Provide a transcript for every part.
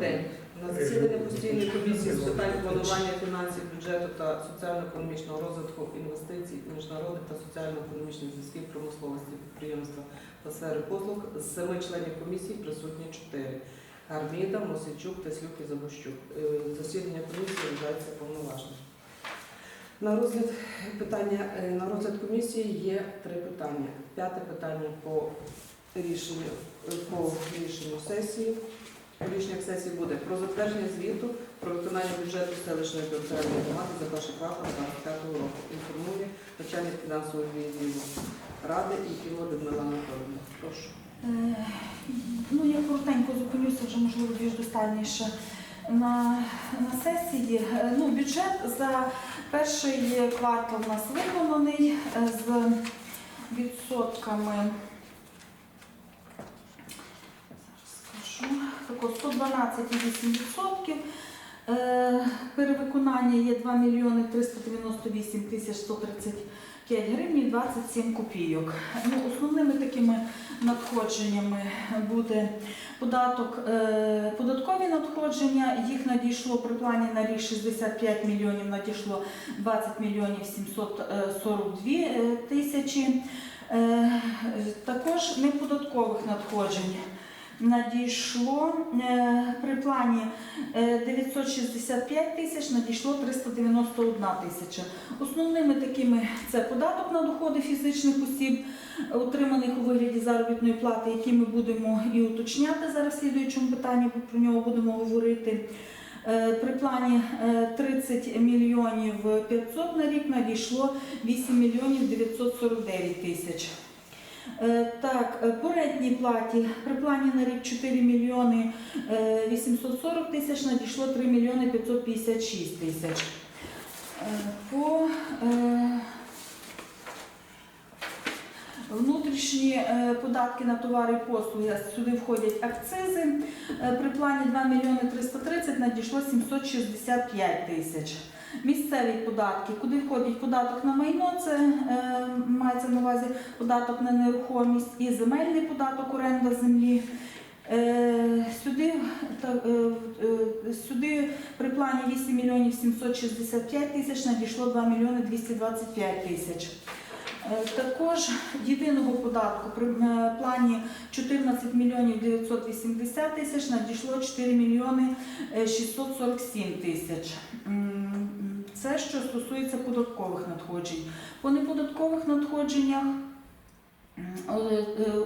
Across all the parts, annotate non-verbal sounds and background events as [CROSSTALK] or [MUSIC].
день. На засідання постійної комісії з питань планування фінансів, бюджету та соціально-економічного розвитку інвестицій, міжнародних та соціально-економічних зв'язків промисловості підприємства та сфери послуг з семи членів комісії присутні чотири. Гарміда, Мосичук, Теслюк і Забощук. Е, Засідання комісії вважається повноважним. На розгляд питання е, на розгляд комісії є три питання. П'яте питання по рішенню е, по рішенню сесії. Рішення сесії буде про затвердження звіту про виконання бюджету селищної територіальної громади за перший квартал 2025 року. Інформує начальник фінансової відділу ради і Ківо Людмила Анатолійовна. Прошу. Е, Ну, я коротенько зупинюся, вже можливо більш детальніше. На, на сесії е, ну, бюджет за перший квартал у нас виконаний е, з відсотками. 12,8%. Е, перевиконання є 2 мільйони 398 тисяч 135 гривень 27 копійок. Ну, Основними такими надходженнями буде податок, е, податкові надходження. Їх надійшло при плані на рік 65 мільйонів, надійшло 20 мільйонів 742 е, тисячі. Також неподаткових надходжень надійшло е, при плані е, 965 тисяч, надійшло 391 тисяча. Основними такими це податок на доходи фізичних осіб, отриманих у вигляді заробітної плати, які ми будемо і уточняти зараз в слідуючому питанні, про нього будемо говорити. Е, При плані е, 30 мільйонів 500 на рік надійшло 8 мільйонів 949 тисяч. Е, Так, е, по платі при плані на рік 4 мільйони е, 840 тисяч надійшло 3 мільйони 556 тисяч. Е, По е, внутрішні е, податки на товари і послуги сюди входять акцизи. Е, При плані 2 мільйони 330 надійшло 765 тисяч. Місцеві податки, куди входить податок на майно, це е, мається на увазі податок на нерухомість і земельний податок оренда землі. Е, Сюди, та, е, е, сюди при плані 8 мільйонів 765 тисяч надійшло 2 мільйони 225 тисяч. Е, Також єдиного податку при е, плані 14 мільйонів 980 тисяч надійшло 4 мільйони е, 647 тисяч. М, Це що стосується податкових надходжень. По неподаткових надходженнях е, е,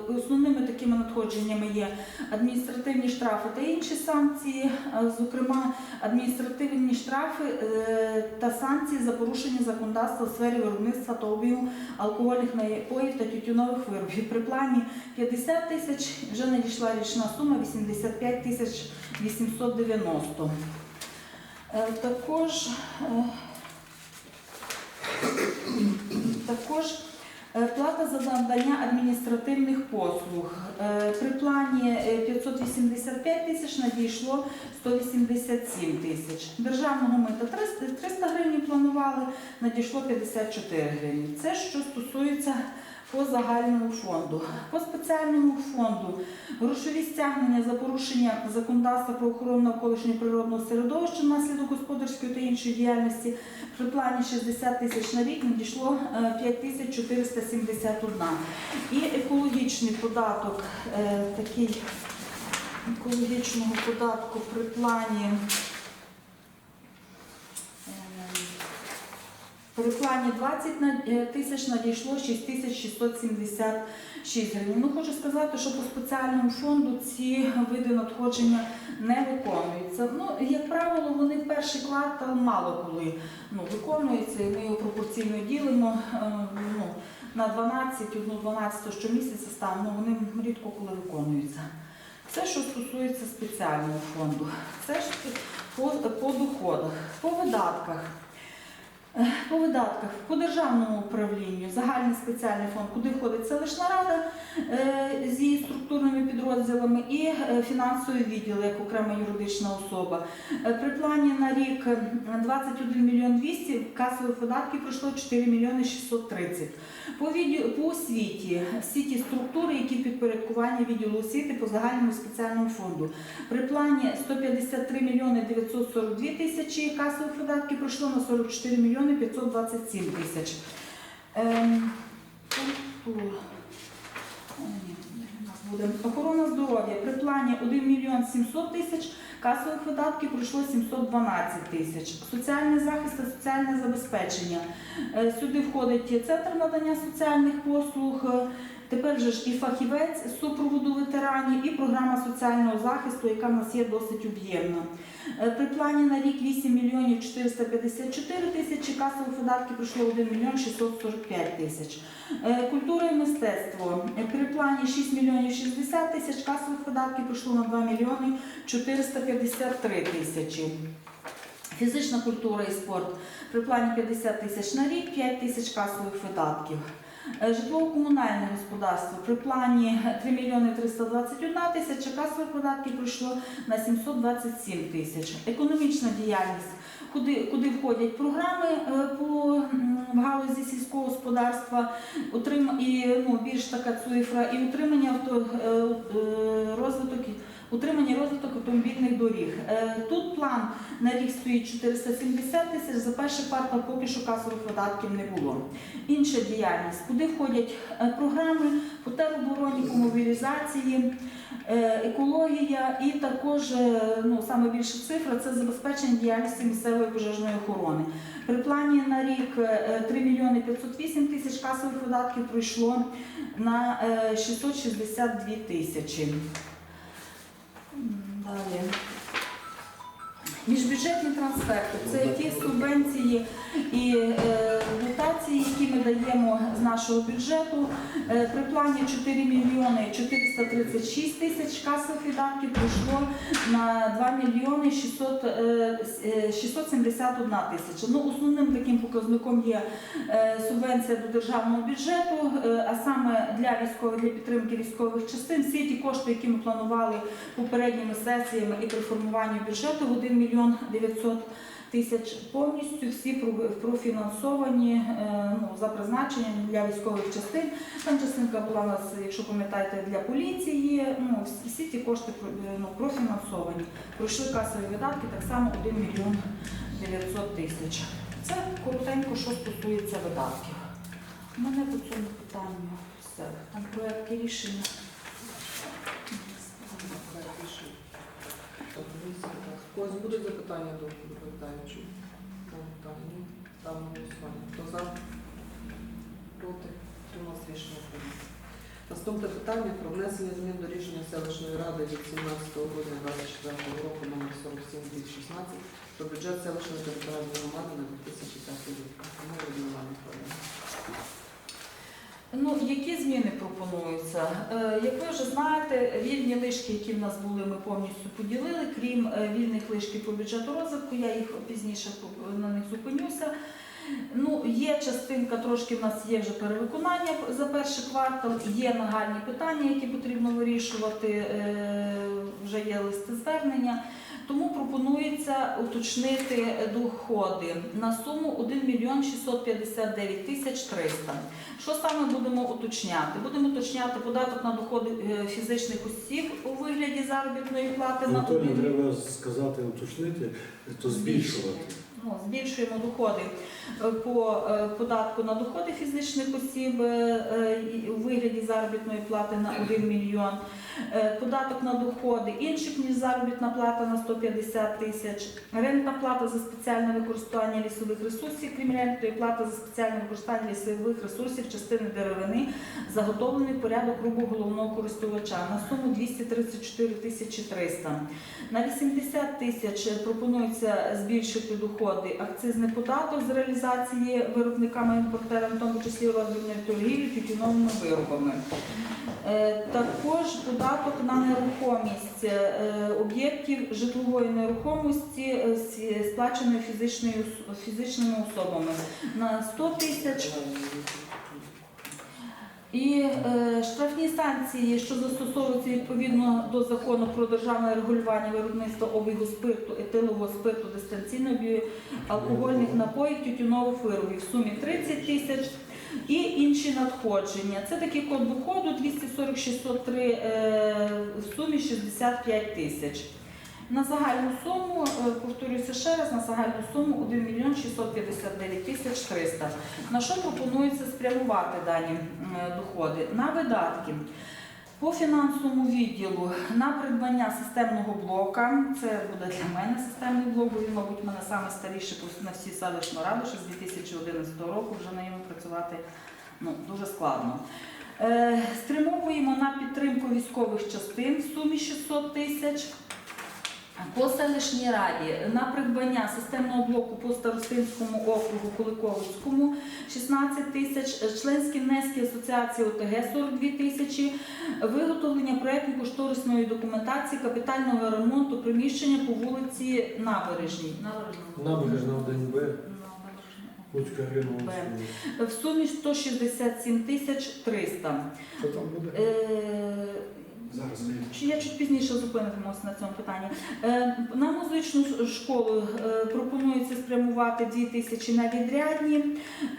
основними такими надходженнями є адміністративні штрафи та інші санкції, е, зокрема адміністративні штрафи е, та санкції за порушення законодавства у сфері виробництва та обігу алкогольних напоїв та тютюнових виробів. При плані 50 тисяч вже надійшла річна сума 85 тисяч 890. Е, Також, е, також е, плата за надання адміністративних послуг. Е, При плані е, 585 тисяч надійшло 187 тисяч. Державного мита 300, 300 гривень планували, надійшло 54 гривні. Це що стосується по загальному фонду. По спеціальному фонду грошові стягнення за порушення законодавства про охорону навколишнього природного середовища внаслідок господарської та іншої діяльності при плані 60 тисяч на рік надійшло е, 5471. І екологічний податок, е, такий екологічного податку при плані. При плані 20 на- е, тисяч надійшло 6676 гривень. Ну, хочу сказати, що по спеціальному фонду ці види надходження не виконуються. Ну, як правило, вони в перший квартал мало коли ну, виконуються, і ми його пропорційно ділимо е, ну, на 12, одну 12 щомісяця ставимо, вони рідко коли виконуються. Це, що стосується спеціального фонду. Це ж по, по доходах, по видатках. Е, По видатках по державному управлінню загальний спеціальний фонд, куди входить селищна рада е, з структурними підрозділами і е, фінансовий відділ як окрема юридична особа. При плані на рік е, 21 мільйон 200, касових видатків пройшло 4 мільйони 630. По, по освіті всі ті структури, які підпорядкування відділу освіти по загальному спеціальному фонду. При плані 153 мільйони 942 тисячі касових видатків пройшло на 44 мільйони 527 тисяч. Ем, культура. О, ні, у нас буде. Охорона здоров'я при плані 1 мільйон 700 тисяч, касових видатків пройшло 712 тисяч. Соціальний захист та соціальне забезпечення. Е, Сюди входить центр надання соціальних послуг. Тепер же ж і фахівець з супроводу ветеранів, і програма соціального захисту, яка в нас є досить об'ємна. Е, При плані на рік 8 мільйонів 454 тисячі, касових видатків пройшло 1 мільйон 645 тисяч. Е, Культура і мистецтво. Е, При плані 6 мільйонів 60 тисяч, касових видатків пройшло на 2 мільйони 453 тисячі. Фізична культура і спорт. При плані 50 тисяч на рік, 5 тисяч касових видатків. Е, Житлово-комунальне господарство при плані 3 мільйони 321 тисяча, касових видатків пройшло на 727 тисяч. Економічна діяльність, куди, куди входять програми е, по в галузі сільського господарства, утрим, і ну, більш така цифра, і утримання авто, е, розвиток. Утримання розвиток автомобільних доріг. Е, Тут план на рік стоїть 470 тисяч, за перший квартал поки що касових видатків не було. Інша діяльність, куди входять е, програми по теробороні, по мобілізації, е, екологія і також ну, саме більша цифра це забезпечення діяльності місцевої пожежної охорони. При плані на рік е, 3 мільйони 508 тисяч касових видатків пройшло на е, 662 тисячі. Далі. Міжбюджетні трансферти це ті субвенції і е, дотації, які ми даємо з нашого бюджету. Е, при плані 4 мільйони 436 тисяч касових видатків прийшло на 2 мільйони 600, е, е, 671 тисяча. Ну, основним таким показником є субвенція до державного бюджету, а саме для військових для підтримки військових частин. Всі ті кошти, які ми планували попередніми сесіями і при формуванні бюджету в 1 мільйон 900 тисяч повністю всі профінансовані е, ну, за призначенням для військових частин. Там частинка була у нас, якщо пам'ятаєте, для поліції. Ну, всі- ті кошти е, ну, профінансовані. Пройшли касові видатки, так само 1 мільйон 900 тисяч. Це коротенько, що стосується видатків. У мене по цьому питанню все. Там проєкти рішення. У когось будуть запитання до доповідачу? Там голосування. Хто за? Проти? Тримав рішення прийнято. Наступне питання про внесення змін до рішення селищної ради від 17 грудня 2024 року номер 47 16 про бюджет селищної територіальної громади на 2005 рік. Ну, які зміни пропонуються? Е, Як ви вже знаєте, вільні лишки, які в нас були, ми повністю поділили. Крім е, вільних лишків по бюджету розвитку, я їх пізніше на них зупинюся. Ну, є частинка, трошки в нас є вже перевиконання за перший квартал, є нагальні питання, які потрібно вирішувати, е, вже є листи звернення. Тому пропонується уточнити доходи на суму 1 мільйон 659 тисяч 300. Що саме будемо уточняти? Будемо уточняти податок на доходи е, фізичних осіб у вигляді заробітної плати на Анатолій, один треба сказати, уточнити, то збільшувати. Ну, збільшуємо доходи е, по е, податку на доходи фізичних осіб у вигляді заробітної плати на 1 мільйон. Е, Податок на доходи інших ніж заробітна плата на 150 тисяч. Рентна плата за спеціальне використання лісових ресурсів, крім рентної плати за спеціальне використання лісових ресурсів частини деревини, заготовлений порядок грубо головного користувача на суму 234 тисячі 300. На 80 тисяч пропонується збільшити доходи акцизний податок з реалізації виробниками-імпортерами, в тому числі роздрібної торгівлі тютюновими виробами. Е, Також податок на нерухомість е, об'єктів житлової нерухомості е, сплаченої фізичною фізичними особами на 100 тисяч. І е, штрафні санкції, що застосовуються відповідно до закону про державне регулювання виробництва обігу спирту, етилового спирту, дистанційного біо- алкогольних напоїв, тютюнових виробів в сумі 30 тисяч. І інші надходження. Це такий код доходу 240 603 е, в сумі 65 тисяч. На загальну суму, е, повторюся ще раз, на загальну суму 1 мільйон 659 тисяч 300. На що пропонується спрямувати дані доходи? На видатки. По фінансовому відділу на придбання системного блока, це буде для мене системний блок, бо він, мабуть, в мене саме старіший на всі селищну раду, що з 2011 року вже на ньому працювати ну, дуже складно. Е, Стримовуємо на підтримку військових частин в сумі 600 тисяч. По селищній раді на придбання системного блоку по Старостинському округу Куликовицькому 16 тисяч, членські внески Асоціації ОТГ 42 тисячі, виготовлення проєктно-кошторисної документації капітального ремонту приміщення по вулиці Набережній. Набережна. Набережна 1Б, Набережна. Луцька ринок. Б. В сумі 167 тисяч 300. Що там буде? Зараз Чи я чуть пізніше зупинимося на цьому питанні. Е, На музичну школу е, пропонується спрямувати 2 тисячі на відрядні.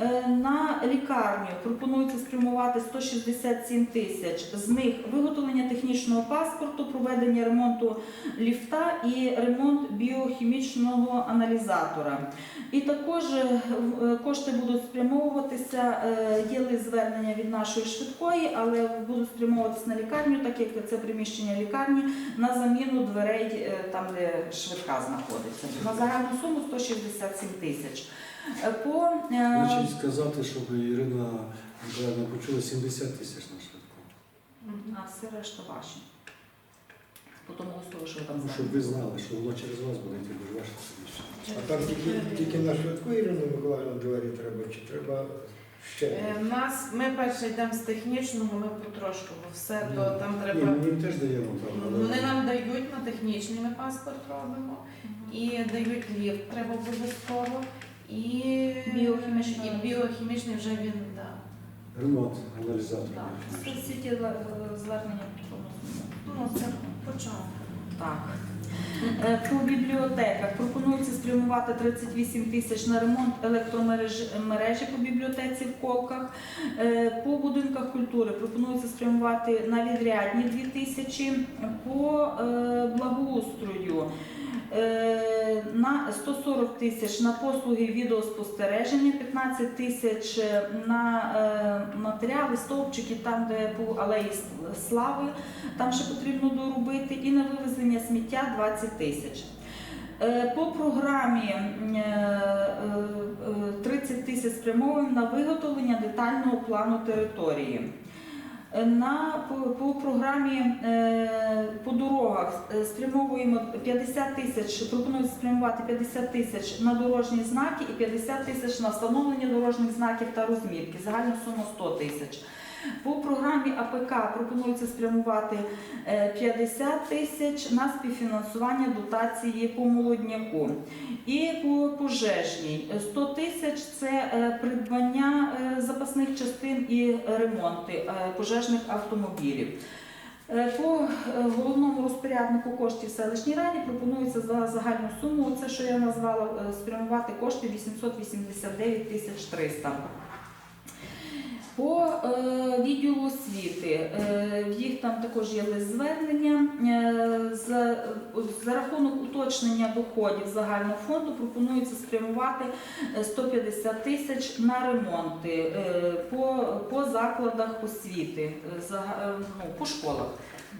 Е, На лікарню пропонується спрямувати 167 тисяч. З них виготовлення технічного паспорту, проведення ремонту ліфта і ремонт біохімічного аналізатора. І також кошти будуть спрямовуватися. Є лист звернення від нашої швидкої, але будуть спрямовуватися на лікарню, так як це приміщення лікарні, на заміну дверей е, там, де швидка знаходиться. На загальну суму 167 тисяч. Е, По е, Значить сказати, щоб Ірина Миколаївна почула 70 тисяч на швидку. а все решта ваші. По тому листу, що ви там Ну, щоб ви знали, що воно через вас буде йти, бо ж ваше приміщення. А там тільки, тільки на швидку Ірину Миколаївну двері треба, чи треба ще? Е, нас ми перше йдемо з технічного, ми потрошку, бо все то там Ні, треба. ми їм теж даємо там. але- Вони нам дають на технічний ми паспорт робимо і дають ліфт, треба обов'язково. І Біохімічний. і біохімічний вже він да. Ремонт аналізатора. Так, всі ті звернення. Ну це початок. Так. Е, По бібліотеках пропонується спрямувати 38 тисяч на ремонт електромережі по бібліотеці в Колках. Е, По будинках культури пропонується спрямувати на відрядні 2 тисячі. По е, благоустрою на 140 тисяч на послуги відеоспостереження, 15 тисяч на е, матеріали, стовпчики, там, де по алеї Слави, там ще потрібно доробити, і на вивезення сміття 20 тисяч. Е, По програмі е, е, е, 30 тисяч спрямовуємо на виготовлення детального плану території. На, по, по програмі е, по дорогах е, спрямовуємо 50 тисяч, пропонують спрямувати 50 тисяч на дорожні знаки і 50 тисяч на встановлення дорожніх знаків та розмітки. Загальна сума 100 тисяч. По програмі АПК пропонується спрямувати е, 50 тисяч на співфінансування дотації по молодняку. І по пожежній е, 100 тисяч це е, придбання е, запасних частин і ремонти е, пожежних автомобілів. Е, По е, головному розпоряднику коштів селищній раді пропонується за загальну суму, це що я назвала, е, спрямувати кошти 889 тисяч 300. По е, відділу освіти е, в їх там також є лист звернення. Е, за, за рахунок уточнення доходів загального фонду пропонується спрямувати е, 150 тисяч на ремонти по, по закладах освіти, ну, по школах.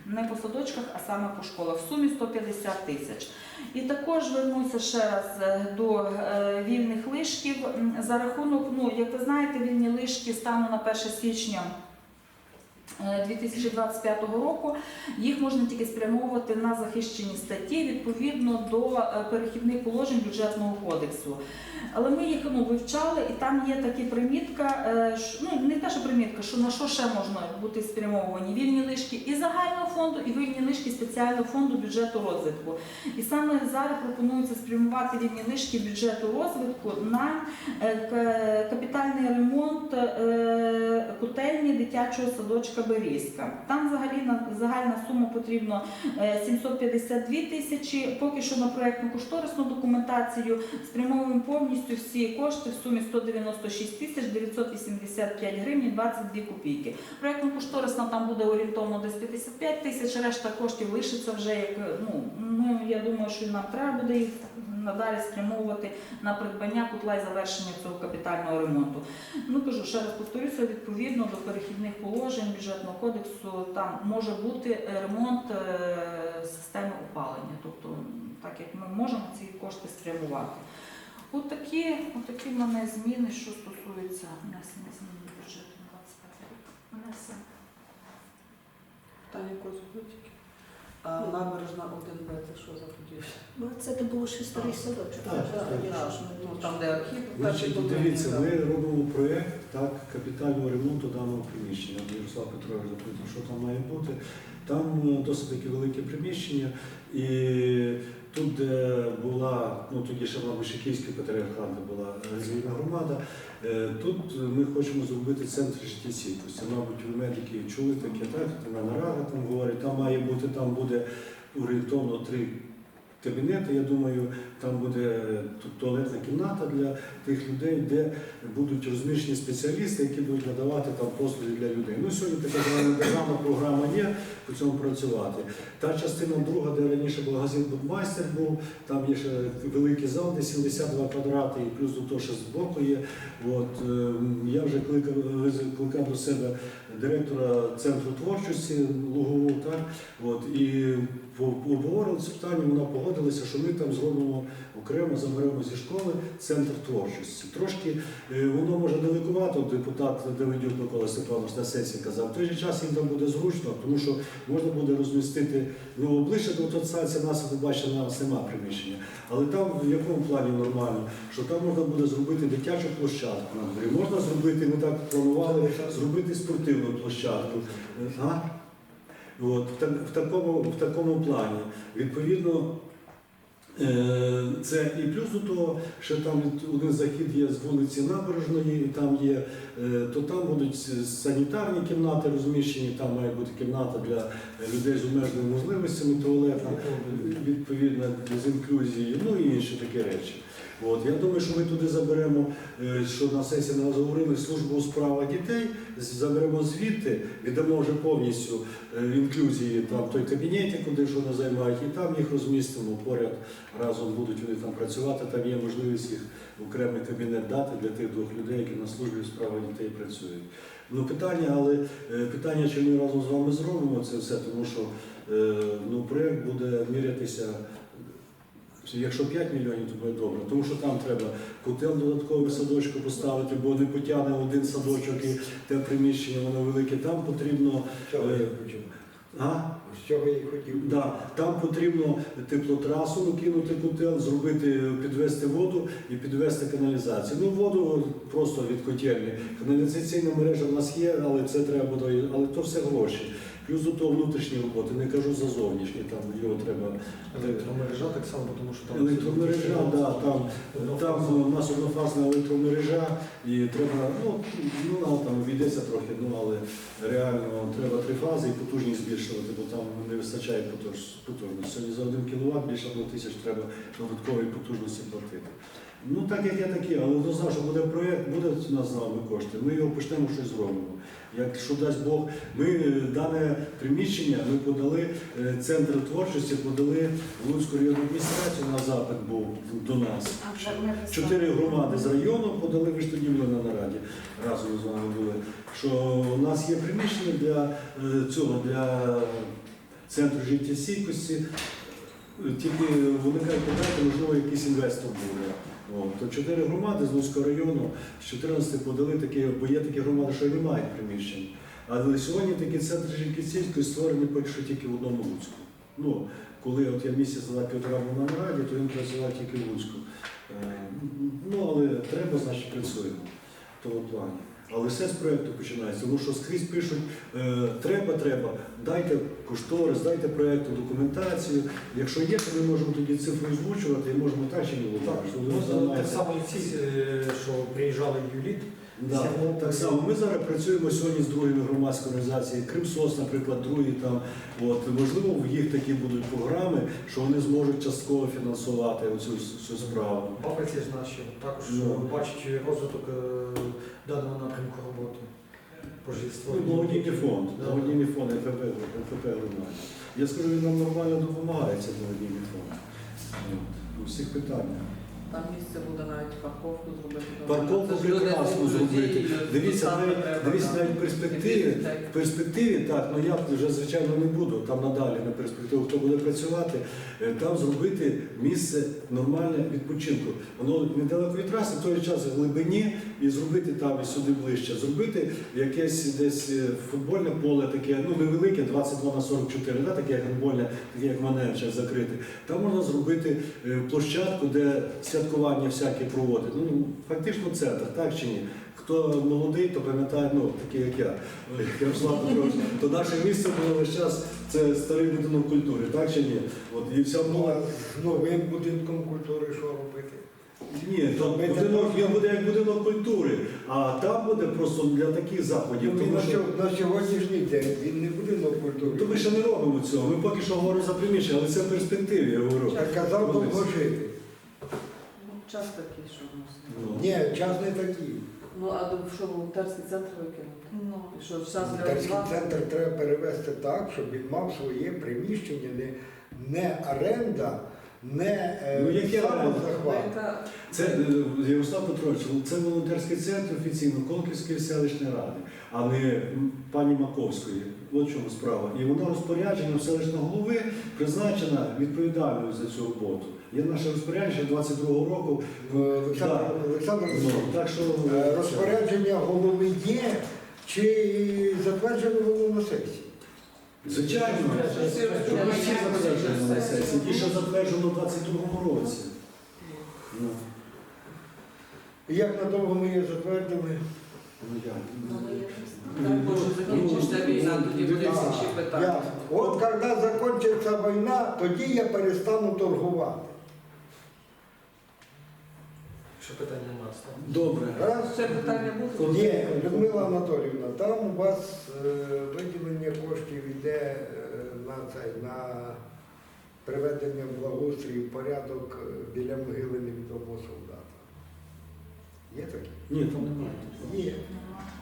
Не по садочках, а саме по школах. В сумі 150 тисяч. І також вернуся ще раз е, до е, вільних лишків. За рахунок, ну як ви знаєте, вільні лишки стану на 1 січня 2025 року. Їх можна тільки спрямовувати на захищені статті відповідно до е, перехідних положень бюджетного кодексу. Але ми їх ну, вивчали, і там є такі примітка, е, ну не те, що примітка, що на що ще можна бути спрямовані вільні лишки і загального фонду, і вільні лишки спеціального фонду бюджету розвитку. І саме зараз пропонується спрямувати вільні лишки бюджету розвитку на е, капітальний ремонт е, котельні дитячого садочка Берізка. Там взагалі на загальна сума потрібно е, 752 тисячі. Поки що на проєктну кошторисну документацію спрямовуємо повністю всі кошти в сумі 196 тисяч 985 гривень 22 копійки. Проєктно кошторисна там буде орієнтовно десь 55 тисяч, решта коштів лишиться вже як ну, ну я думаю, що нам треба буде їх надалі спрямовувати на придбання котла і завершення цього капітального ремонту. Ну кажу, ще раз повторюся, відповідно до перехідних положень бюджетного кодексу там може бути е, ремонт е, системи опалення. Тобто, так як ми можемо ці кошти спрямувати. Отакі, отакі в мене зміни, що стосуються внесення змін до бюджету на 25 рік. Мене все. Таня Козубутики. А набережна 1Б, це що за будівля? Ну, Це де було ще старий садочок. Так, Так, так. так. Ну, там, де архів, Значить, дивіться, ми робимо проєкт так, капітального ремонту даного приміщення. Ярослав Петрович запитав, що там має бути. Там е, досить таки велике приміщення, і тут, де була, ну тоді ще, мабуть, ще Київський патріархат, де була розвільна громада, тут ми хочемо зробити центр життєстійкості. Мабуть, ви медики чули таке, так? На нарадах там говорять, там має бути, там буде орієнтовно три кабінети. Я думаю, там буде туалетна кімната для тих людей, де будуть розміщені спеціалісти, які будуть надавати там послуги для людей. Ну сьогодні така державна- програма є по цьому працювати. Та частина друга, де раніше був магазин Будмайстер був, там є ще великий зал, де 72 квадрати, і плюс до того, що збоку є. От, е, я вже кликав, кликав до себе директора центру творчості Лугову, так, от, і обговорили це питання, вона погодилася, що ми там зробимо окремо, заберемо зі школи центр творчості. Трошки е, воно може далекувато, депутат Давидюк Микола Степанович на сесії казав. В той же час їм там буде зручно, тому що можна буде розмістити ну, ближче до автостанції нас, ви бачите, приміщення. Але там в якому плані нормально, що там можна буде зробити дитячу площадку. Можна зробити, ми так планували, зробити спортивну площадку. Е, А? От, в, так- в, такому, в такому плані. Відповідно, е, це і плюс до того, що там один захід є з вулиці Набережної, і там є, то там будуть санітарні кімнати розміщені, там має бути кімната для е, людей з обмеженими можливостями, туалетна, відповідно з інклюзією, ну і інші такі речі. От, я думаю, що ми туди заберемо, е, що на сесії нас говорили, службу у справах дітей, заберемо звідти, віддамо вже повністю е, інклюзії там той кабінеті, куди ж вони займають, і там їх розмістимо поряд разом будуть вони там працювати. Там є можливість їх в окремий кабінет дати для тих двох людей, які на службі у справах дітей працюють. Ну питання, але е, питання, чи ми разом з вами зробимо це все, тому що е, ну, проєкт буде мірятися. Якщо 5 мільйонів, то буде добре, тому що там треба котел додатковий садочку поставити, бо не потягне один садочок і те приміщення, воно велике. Там потрібно. Хотів. А? З цього я хотів. Да, там потрібно теплотрасу накинути котел, зробити, підвести воду і підвести каналізацію. Ну, воду просто від котельні. Каналізаційна мережа в нас є, але це треба буде, але то все гроші. Плюс до того внутрішні роботи, не кажу за зовнішні, там його треба. Електромережа так само, тому що там Електромережа, да, там, там у нас однофазна електромережа і треба, ну, ну там обійдеться трохи, ну але реально треба три фази і потужність збільшувати, бо там не вистачає потужності. Сьогодні за один кіловат більше одного тисяч треба додаткової потужності платити. Ну так як я такі, але однозначно, що буде проєкт, буде у нас з нами кошти, ми його почнемо щось зробимо. Якщо дасть Бог, ми е, дане приміщення ми подали е, центр творчості, подали в Луцьку районну адміністрацію на запит був до нас. Чотири громади з району подали, ви ж тоді були на нараді, разом з вами були. Що у нас є приміщення для е, цього, для центру життєстійкості. Е, Тільки виникає питання, можливо, якийсь інвестор буде. То чотири громади з Луцького району з 14 подали такі, бо є такі громади, що не мають приміщень. Але сьогодні такі центри Жінківської створені поки що тільки в одному Луцьку. Ну, коли от я місяць назад півтора був на нараді, то він працював тільки в Луцьку. Е, Ну, але треба, значить, працюємо в тому плані. Але все з проєкту починається, тому що скрізь пишуть, е, треба, треба, дайте кошторис, дайте проєкту документацію. Якщо є, то ми можемо тоді цифру озвучувати і можемо так чи ні Так, що ну, так само ці, е, що приїжджали в Юліт, Да, так само. Ми зараз працюємо сьогодні з другими громадськими організаціями, Кримсос, наприклад, другі там. От можливо, в їх такі будуть програми, що вони зможуть частково фінансувати оцю всю справу. Бабиці ж наші також е, бачать розвиток е, даного напрямку роботи. Ну, благодійний фонд, благодійний фонд ФП, громаді. Я скажу, він нам нормально допомагає, цей благодійний фонд. У всіх питаннях. Там місце буде навіть парковку зробити. Парковку Це ж люди прекрасно зробити. Дивіться, навіть- треба, дивіться, да. навіть в перспективі, В перспективі так, ну я вже звичайно не буду там надалі на перспективу, хто буде працювати, е, там зробити місце нормальне відпочинку. Воно недалеко від траси, в той час в глибині і зробити там і сюди ближче. Зробити якесь десь е, футбольне поле таке, ну невелике, 22 на 44, да, таке як футбольне, таке як маневче закрите. Там можна зробити е, площадку, де святкування всяке проводить. Ну фактично центр, так чи ні? Хто молодий, то пам'ятає, ну такий як я, [LAUGHS] Ярослав Петрович, то наше місце було весь час це старий будинок культури, так чи ні? От і вся Ну, молодь. а з новим будинком культури що робити? Ні, то будинок він буде як будинок культури, а там буде просто для таких заходів. Ну, Тому на, що на сьогоднішній день він не будинок культури. то ми ще не робимо цього. Ми поки що говоримо за приміщення, але це в перспективі, я говорю. Так казав довго жити. Ну, час такий, що в нас. Ну. Ні, час не такий. Ну, а до- що волонтерський центр викинути? Ну, І що, час для Волонтерський розваг? центр треба перевести так, щоб він мав своє приміщення, не, не оренда, не Ну, е, яке оренда? самозахват. Яка- Це е, Ярослав Петрович, це волонтерський центр офіційно Колківської селищної ради, а не м, пані Маковської. От в чому справа. І воно розпорядженням селищного голови призначена відповідальною за цю роботу. Є наше розпорядження 22-го року. Е, Олександр. Олександр Ну, так що е, розпорядження голови є чи затверджено воно на сесії? звичайно, Всі всі затверджено на сесії. Ті, що затверджено в 22-му році. Ну, І Як надовго ми її затвердили? ну як? Може, закінчиться війна, тоді буде А, інші питання. ясно. От коли закінчиться війна, тоді я перестану торгувати. Що питання немає. Добре. Раз. Ще питання буде? Ні, Людмила Анатоліївна, там у вас е, виділення коштів йде е, на цей на приведення в благоустрій в порядок е, біля могили невідомого солдата. Є таке? Ні, там немає. Є.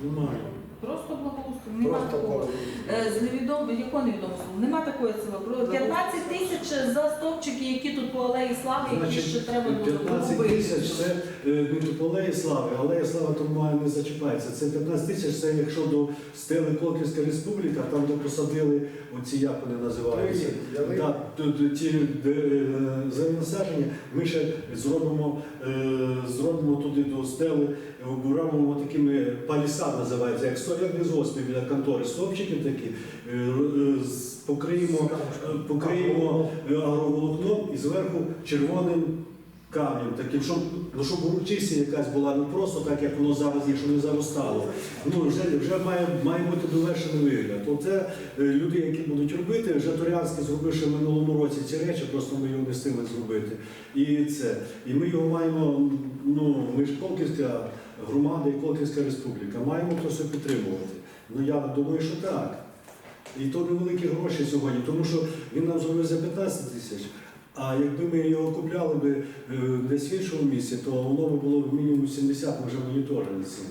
Немає. Просто благоустрій. Нема Просто такого. Е, З невідомого, якого невідомого слова? Нема такої ціло. 15 тисяч за стовпчики, які тут по алеї слави, які ще треба було 15 тисяч це е, не тут алеї слави, алея слави тому має не зачіпається. Це 15 тисяч, це якщо до стели Колківська республіка, там де посадили оці, як вони називаються. Ялинки. Да, тут ті де, е, ми ще зробимо, е, зробимо туди до стели, обрамимо такими палісад називається, як як лісгоспів біля контори, стовпчики такі, е, е, покриємо, е, покриємо агроволокном і зверху червоним камнем, таким, щоб, ну, щоб урочисті якась була, не просто так, як воно зараз є, що не заростало. Ну, вже, вже має, має бути довершений вигляд. Оце люди, які будуть робити, вже Торянський зробив ще в минулому році ці речі, просто ми його не встигли зробити. І це. І ми його маємо, ну, ми ж Колківська громада і Колківська республіка, маємо то все підтримувати. Ну я думаю, що так. І то невеликі гроші сьогодні, тому що він нам зробив за 15 тисяч. А якби ми його купляли би е, десь в іншому місці, то воно б було б мінімум 70, може моніторили ціни.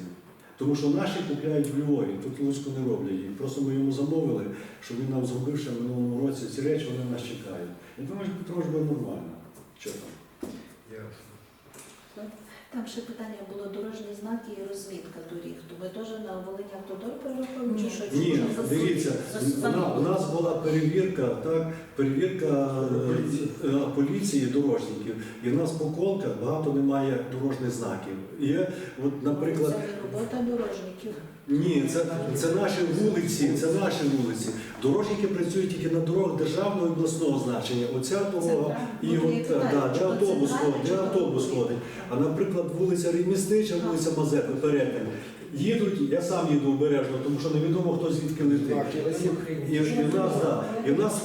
Тому що наші купляють в Львові, тут Луцьку не роблять їх. Просто ми йому замовили, щоб він нам зробив ще в минулому році ці речі, вони нас чекають. Я думаю, що трошки нормально. Що там? Ясно. Та там ще питання було дорожні знаки і розмітка доріг. То ми теж на Волині Автодор перераховуємо чи що? Ні, за- дивіться, за- у нас була перевірка, так, перевірка е, е, поліції дорожників. І в нас по колках багато немає дорожніх знаків. Є, от, наприклад, Це робота дорожників. Ні, це, це наші вулиці, це наші вулиці. Дорожники працюють тільки на дорогах державного і обласного значення. Оця дорога і от, да, чи де автобус ходить, де автобус ходить. А наприклад, вулиця Реміснича, вулиця Мазепи, перетин. Їдуть, я сам їду обережно, тому що невідомо, хто звідки летить. І, і в нас, да, і в нас?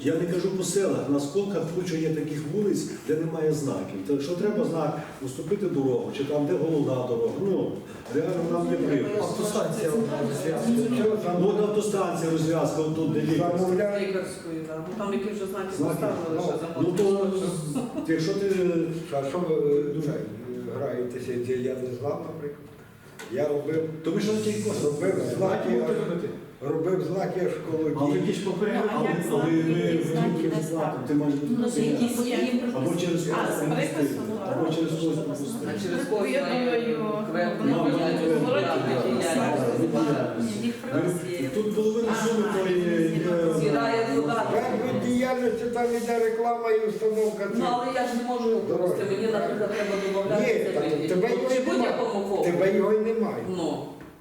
Я не кажу по селах, на сколках куча є таких вулиць, де немає знаків. Так що треба знак уступити дорогу, чи там де головна дорога. Ну, реально нам є приклад. Автостанція одна зв'язка. Що Ну, от автостанція розв'язка, отут де лікар. Лікарської, да. Ну там які вже знаки поставили, що Ну то якщо ти А що ви е, це, граєтеся, я не знав, наприклад. Я робив, то ви що на тій косі? робив знаки, робив знаки аж коло Але якісь попередні, Ну, а але як але знаки, ми які знаки де ставити? ти маєш бути Ну, якісь є. або через А, когось з пропустити, ну, або через когось А пропустити. через кожну Я думаю, ну, ну, ну, ну, ну. Ні, їх Тут половина суми то є. Туди. Вид діяльності там іде реклама і установка. Ну, але я ж не можу його провести. Мені, наприклад, треба Ні, тебе його Чи немає. будь-якому. Тебе його й немає. Ну.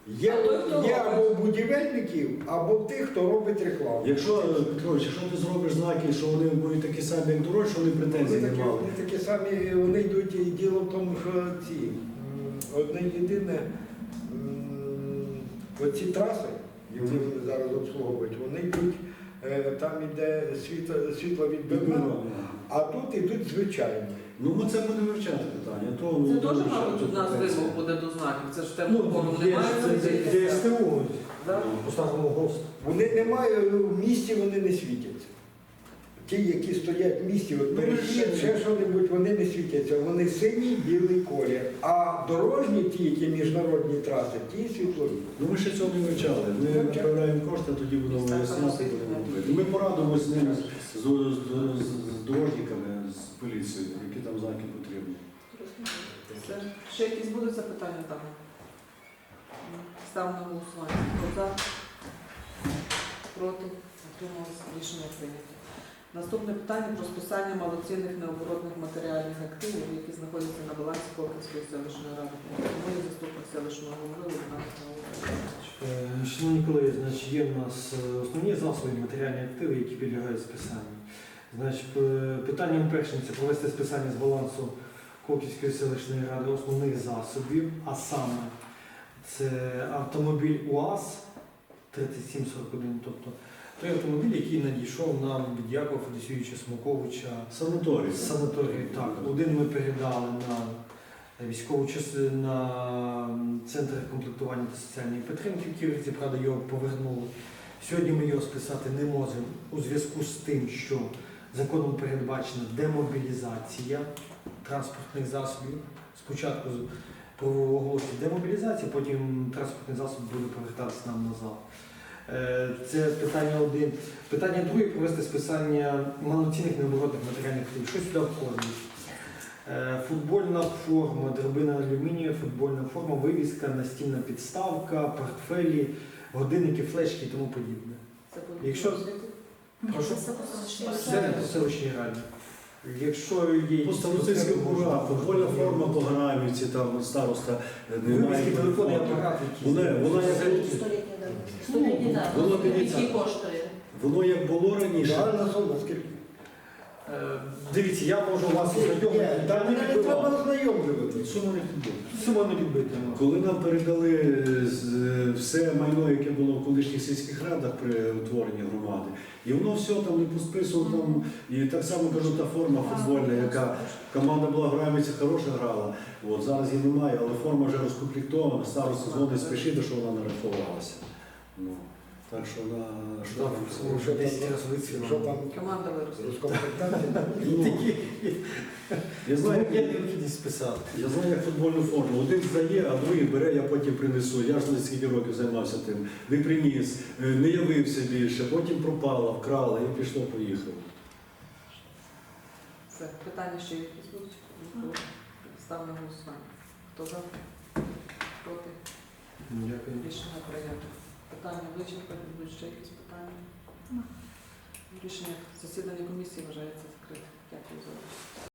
Є, А той, хто є робить? або будівельників, або тих, хто робить рекламу. Якщо, е, Петрович, якщо ти зробиш знаки, що вони будуть такі самі, як дорожчі, що вони претензій Вони не такі, мали. вони такі самі, вони йдуть і діло в тому, що ці м, одне єдине, м, оці траси, які вони зараз обслуговують, вони йдуть, е, там іде світло, світло відбивна, а тут ідуть звичайні. Ну, ми це будемо вивчати питання. То, Це ну, теж, дуже мабуть, ще у нас вимог буде до знаків. Це ж те, Ну, є немає. це це СТУ, Да? по старому Вони не мають, в місті вони не світяться. Ті, які стоять в місті, от Ну, перехід, ще що-небудь, вони не світяться. Вони синій, білий колір. А дорожні, ті, які міжнародні траси, ті світлові. Ну, ми ще цього не вивчали. Ми Вивчали. направляємо кошти, тоді будемо виясняти, будемо робити. Ми порадимося з ними, з, з, з, з дорожниками, з поліцією, знаки потрібні. Все. Ще якісь будуть запитання там? Ставимо на голосування. Хто за? Проти? Утрималися? Рішення прийнято. Наступне питання про списання малоцінних необоротних матеріальних активів, які знаходяться на балансі Колківської селищної ради. Моє заступник селищного голови Олександр Е, Шановні колеги, значить, є в нас е, основні засоби матеріальні активи, які підлягають списанню. Значить, п- питанням першим це провести списання з балансу Коківської селищної ради основних засобів, а саме це автомобіль УАЗ 3741, тобто той автомобіль, який надійшов нам від Якова Федосійовича Смоковича Санаторій. санаторії. Так, один ми передали на військову частину на центр комплектування та соціальної підтримки в Ківерці, правда, його повернули. Сьогодні ми його списати не можемо у зв'язку з тим, що законом передбачена демобілізація транспортних засобів. Спочатку оголосить демобілізація, потім транспортний засіб буде повертатися нам назад. Е, Це питання один. Питання друге провести списання малоцінних необоротних матеріальних активів. Що сюди входить? Е, Футбольна форма, драбина алюмінію, футбольна форма, вивіска, настільна підставка, портфелі, годинники, флешки і тому подібне. Це буде Якщо-? Прошу? Це по Все не по селищній раді. Якщо є Постаросильська потреби, бура, футбольна форма по Грамівці, там староста е, немає. Вивіски, телефони, апарати якісь. Вона- вона як-. Столітня. Воно дивіться. Які коштує? Воно як було раніше. Сума скільки? Е, Дивіться, я можу вас ознайомити. Ні, Там мене не треба ознайомлювати. Сума не підбула. Сума не підбита. Коли нам передали е, з- все майно, яке колишніх сільських радах при утворенні громади, і воно все там не спису там, і так само кажу, та форма футбольна, яка команда була грається, хороша грала. От зараз її немає, але форма вже розкомплектована, староста дзвонить, спішити, що вона нарахувалася. Ну, так що вона що там, вже 10 разів вицвіла. Що там Команда виросла. з комплектації? ну, я знаю, як футбольну форму. Один здає, а другий бере, я потім принесу. Я ж не скільки років займався тим. Не приніс, е, не явився більше, потім пропала, вкрала і пішло, поїхало. Все. Питання ще якісь будуть? Ставлю на голосування. Хто за? Проти? Дякую. Рішення прийнято. Питання вичерпані, будуть ще якісь питання? Рішення засідання комісії вважається закритим. Дякую за увагу.